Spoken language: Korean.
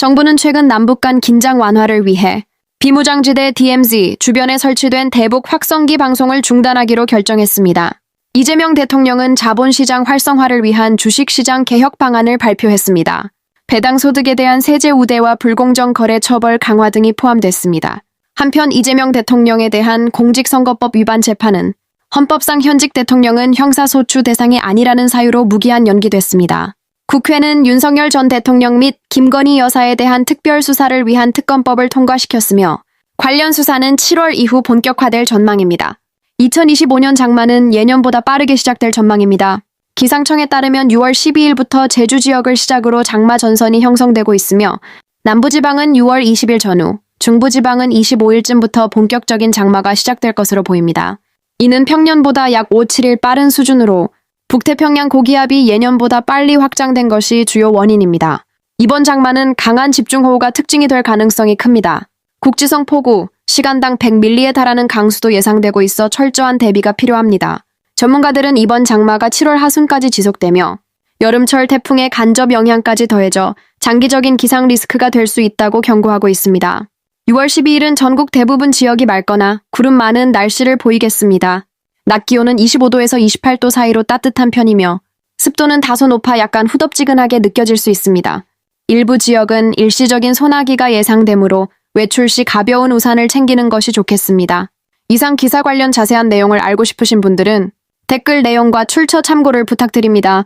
정부는 최근 남북 간 긴장 완화를 위해 비무장지대 DMZ 주변에 설치된 대북 확성기 방송을 중단하기로 결정했습니다. 이재명 대통령은 자본시장 활성화를 위한 주식시장 개혁 방안을 발표했습니다. 배당 소득에 대한 세제 우대와 불공정 거래 처벌 강화 등이 포함됐습니다. 한편 이재명 대통령에 대한 공직선거법 위반 재판은 헌법상 현직 대통령은 형사소추 대상이 아니라는 사유로 무기한 연기됐습니다. 국회는 윤석열 전 대통령 및 김건희 여사에 대한 특별 수사를 위한 특검법을 통과시켰으며 관련 수사는 7월 이후 본격화될 전망입니다. 2025년 장마는 예년보다 빠르게 시작될 전망입니다. 기상청에 따르면 6월 12일부터 제주 지역을 시작으로 장마 전선이 형성되고 있으며 남부지방은 6월 20일 전후, 중부지방은 25일쯤부터 본격적인 장마가 시작될 것으로 보입니다. 이는 평년보다 약 5, 7일 빠른 수준으로 북태평양 고기압이 예년보다 빨리 확장된 것이 주요 원인입니다. 이번 장마는 강한 집중호우가 특징이 될 가능성이 큽니다. 국지성 폭우, 시간당 100밀리에 달하는 강수도 예상되고 있어 철저한 대비가 필요합니다. 전문가들은 이번 장마가 7월 하순까지 지속되며 여름철 태풍의 간접 영향까지 더해져 장기적인 기상 리스크가 될 수 있다고 경고하고 있습니다. 6월 12일은 전국 대부분 지역이 맑거나 구름 많은 날씨를 보이겠습니다. 낮 기온은 25도에서 28도 사이로 따뜻한 편이며 습도는 다소 높아 약간 후덥지근하게 느껴질 수 있습니다. 일부 지역은 일시적인 소나기가 예상되므로 외출 시 가벼운 우산을 챙기는 것이 좋겠습니다. 이상 기사 관련 자세한 내용을 알고 싶으신 분들은 댓글 내용과 출처 참고를 부탁드립니다.